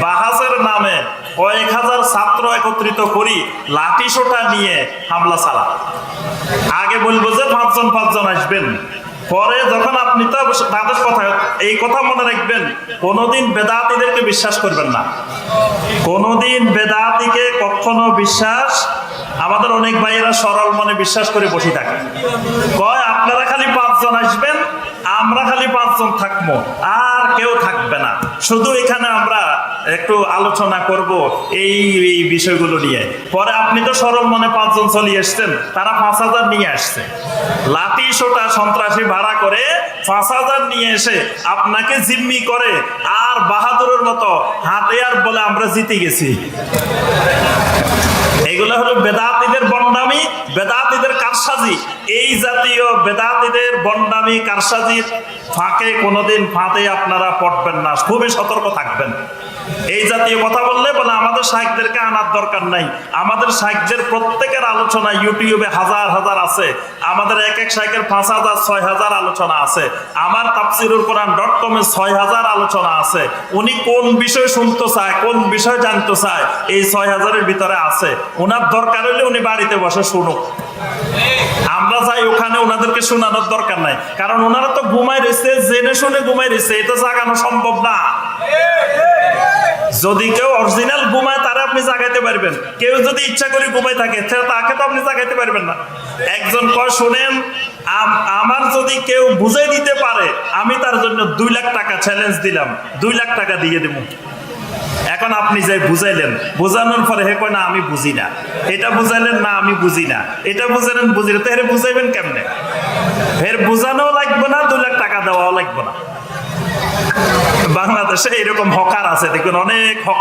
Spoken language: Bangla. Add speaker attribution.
Speaker 1: বাহাজের নামে কয়েক হাজার ছাত্র একত্রিত করি, লাঠি সোটা নিয়ে হামলা চালা আগে বলব যে পাঁচজন পাঁচজন আসবেন। পরে যখন আপনি তো তাদের কথা, এই কথা মনে রাখবেন, কোনোদিন বেদাতিদেরকে বিশ্বাস করবেন না। কোনোদিন বেদাতিকে কখনো বিশ্বাস, আমাদের অনেক ভাইয়েরা সরল মনে বিশ্বাস করে বসে থাকে। কয়, আপনারা খালি পাঁচজন আসবেন, আমরা খালি পাঁচজন থাকব, আর কেউ থাকবে না। শুধু এখানে আমরা একটু আলোচনা করব এই এই বিষয়গুলো নিয়ে। পরে আপনি তো সরল মনে পাঁচজন চলে এসছেন তারা পাঁচ হাজার নিয়ে আসছে। লাঠি সোটা সন্ত্রাসী ভাড়া করে পাঁচ হাজার নিয়ে এসে আপনাকে জিম্মি করে, আর বাহাদুরের মতো হাতে আর বলে আমরা জিতে গেছি। এগুলো হলো বন্ডামি কারসাজি, এই জাতীয় বেদাতিদের বন্ডামি কারসাজির ফাঁকে কোনোদিন ফাঁদে আপনারা পড়বেন না, খুবই সতর্ক থাকবেন। এই জাতীয় কথা বললে বলে আমাদের সাহিত্যদেরকে আনার দরকার নাই। আমাদের সাহিত্যের প্রত্যেকের আলোচনা ইউটিউবে হাজার হাজার আছে। আমাদের এক এক সাইকের পাঁচ হাজার, ছয় হাজার আলোচনা আছে। আমার তাফসিরুল কোরআন ডট কমে ছয় হাজার আলোচনা আছে। উনি কোন বিষয় শুনতে চায়, কোন বিষয় জানতে চায়, এই ছয় হাজারের ভিতরে আছে। ওনার দরকার হলে উনি বাড়িতে বসে শুনুক। যাই ওখানে ওনাদেরকে শোনানোর দরকার নাই। কারণ ওনারা তো ঘুমাই রয়েছে, জেনে শুনে ঘুমাই রয়েছে, এটা জাগানো সম্ভব না। যদি কেউ অরিজিনাল ঘুমায়, তারা আপনি জাগাইতে পারবেন। কেউ যদি ইচ্ছা করে ঘুমাই থাকে তাকে তো আপনি জাগাইতে পারবেন না। একজন কয়, শুনেন, আম- আমার যদি কেউ বুঝাই দিতে পারে, আমি তার জন্য দুই লাখ টাকা চ্যালেঞ্জ দিলাম। দুই লাখ টাকা দিয়ে দেবো। এখন আপনি যাই বুঝাইলেন, বোঝানোর পরে হে কয়, না, আমি বুঝি না। এটা বুঝাইলেন, না, আমি বুঝি না। এটা বুঝাইলেন, বুঝি না। তো হেরে বুঝাইবেন কেমনে? ফের বুঝানো লাগবে না দু লাখ টাকা দেওয়াও লাগবে না। বাংলাদেশে এরকম হকার আছে, দেখুন, অনেক হক